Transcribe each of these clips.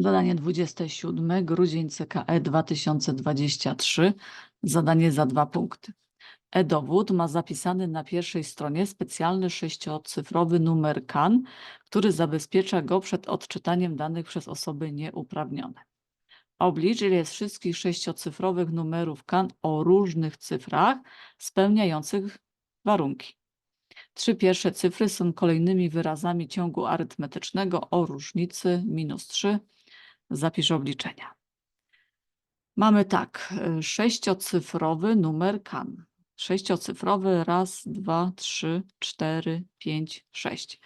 Zadanie 27, grudzień CKE 2023, zadanie za dwa punkty. E-dowód ma zapisany na pierwszej stronie specjalny sześciocyfrowy numer KAN, który zabezpiecza go przed odczytaniem danych przez osoby nieuprawnione. Oblicz, ile jest wszystkich sześciocyfrowych numerów KAN o różnych cyfrach spełniających warunki. Trzy pierwsze cyfry są kolejnymi wyrazami ciągu arytmetycznego o różnicy minus 3. Zapisz obliczenia. Mamy tak, sześciocyfrowy numer KAN. Sześciocyfrowy raz, dwa, trzy, cztery, pięć, sześć.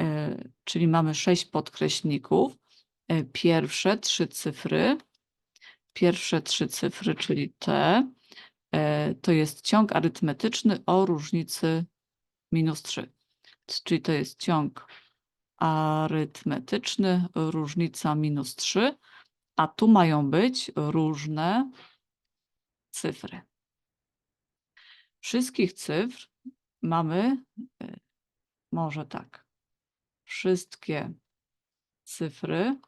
Y, Czyli mamy sześć podkreślników. Y, Pierwsze trzy cyfry, pierwsze trzy cyfry, czyli T, y, to jest ciąg arytmetyczny o różnicy minus 3. Czyli to jest ciąg arytmetyczny, różnica minus 3, a tu mają być różne cyfry. Wszystkich cyfr mamy, y, może tak, wszystkie cyfry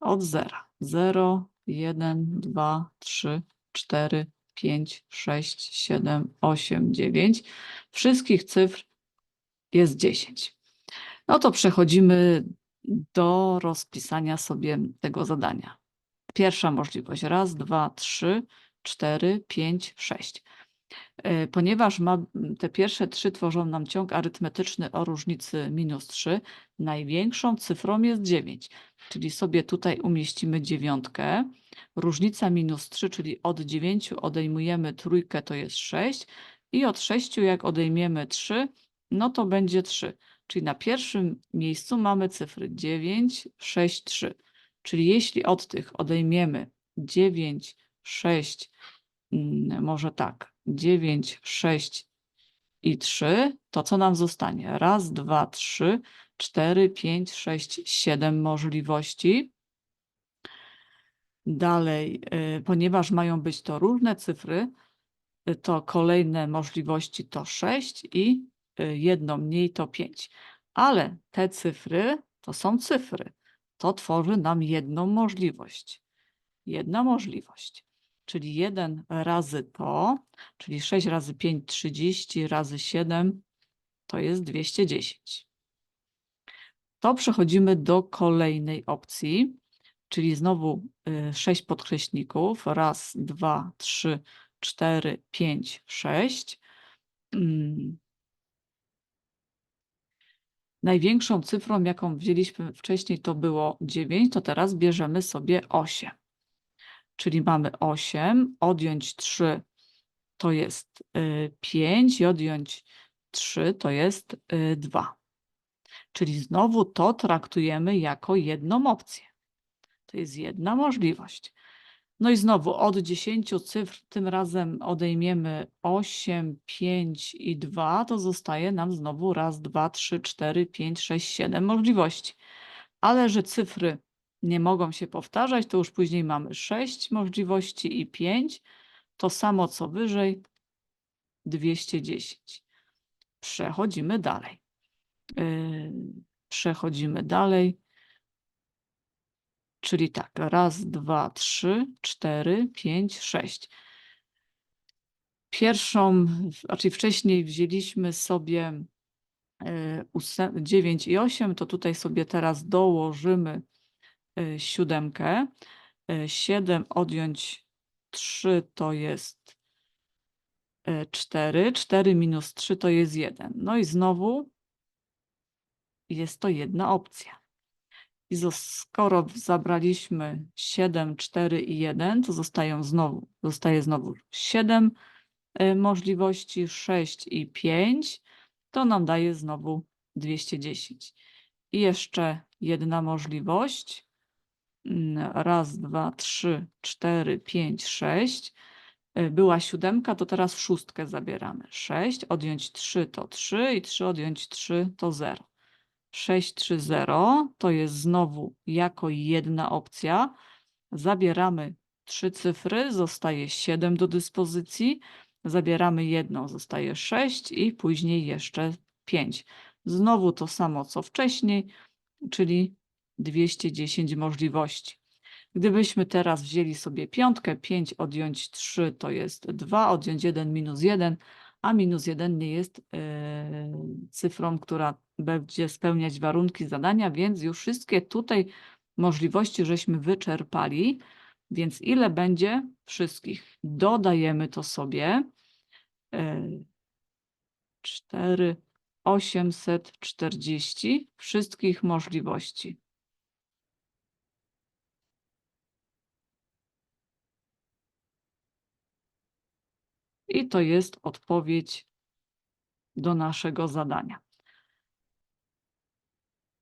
od zera. 0, 1, 2, 3, 4, 5, 6, 7, 8, 9. Wszystkich cyfr jest 10. No to przechodzimy do rozpisania sobie tego zadania. Pierwsza możliwość. Raz, dwa, trzy, cztery, pięć, sześć. E, Ponieważ ma, te pierwsze trzy tworzą nam ciąg arytmetyczny o różnicy minus 3, największą cyfrą jest 9, czyli sobie tutaj umieścimy dziewiątkę. Różnica minus 3, czyli od 9 odejmujemy trójkę, to jest 6 i od 6 jak odejmiemy 3, no to będzie 3. Czyli na pierwszym miejscu mamy cyfry 9, 6, 3. Czyli jeśli od tych odejmiemy 9, 6, mm, może tak, 9, 6 i 3, to co nam zostanie? Raz, dwa, trzy, cztery, pięć, sześć, siedem możliwości. Dalej, y, ponieważ mają być to różne cyfry, y, to kolejne możliwości to 6 i jedno mniej to 5. Ale te cyfry to są cyfry. To tworzy nam jedną możliwość. Jedna możliwość. Czyli 1 razy to, czyli 6 razy 5, 30 razy 7 to jest 210. To przechodzimy do kolejnej opcji, czyli znowu 6 podkreślników. Raz, dwa, trzy, cztery, pięć, sześć. Największą cyfrą, jaką wzięliśmy wcześniej, to było 9, to teraz bierzemy sobie 8. Czyli mamy 8, odjąć 3 to jest 5 i odjąć 3 to jest 2. Czyli znowu to traktujemy jako jedną opcję. To jest jedna możliwość. No i znowu od 10 cyfr tym razem odejmiemy 8, 5 i 2, to zostaje nam znowu raz, dwa, trzy, cztery, pięć, sześć, siedem możliwości. Ale że cyfry nie mogą się powtarzać, to już później mamy 6 możliwości i 5. To samo co wyżej 210. Przechodzimy dalej. Yy, Przechodzimy dalej. Czyli tak, raz, dwa, trzy, cztery, pięć, sześć. Pierwszą, znaczy wcześniej wzięliśmy sobie e, ósem- 9 i 8, to tutaj sobie teraz dołożymy e, siódemkę. 7 odjąć 3 to jest 4. 4 minus 3 to jest 1. No i znowu jest to jedna opcja. I skoro zabraliśmy 7, 4 i 1, to zostają znowu, zostaje znowu 7 y, możliwości, 6 i 5, to nam daje znowu 210. I jeszcze jedna możliwość. Mm, Raz, dwa, trzy, cztery, pięć, sześć. Y, Była siódemka, to teraz szóstkę zabieramy. 6 odjąć 3 to 3 i 3 odjąć 3 to 0. 630 to jest znowu jako jedna opcja. Zabieramy trzy cyfry, zostaje 7 do dyspozycji. Zabieramy jedną, zostaje 6 i później jeszcze 5. Znowu to samo co wcześniej, czyli 210 możliwości. Gdybyśmy teraz wzięli sobie piątkę, 5 odjąć 3 to jest 2, odjąć 1 minus 1, a minus 1 nie jest e, cyfrą, która będzie spełniać warunki zadania, więc już wszystkie tutaj możliwości żeśmy wyczerpali. Więc ile będzie wszystkich? Dodajemy to sobie. E, 4, 840 wszystkich możliwości. I to jest odpowiedź do naszego zadania.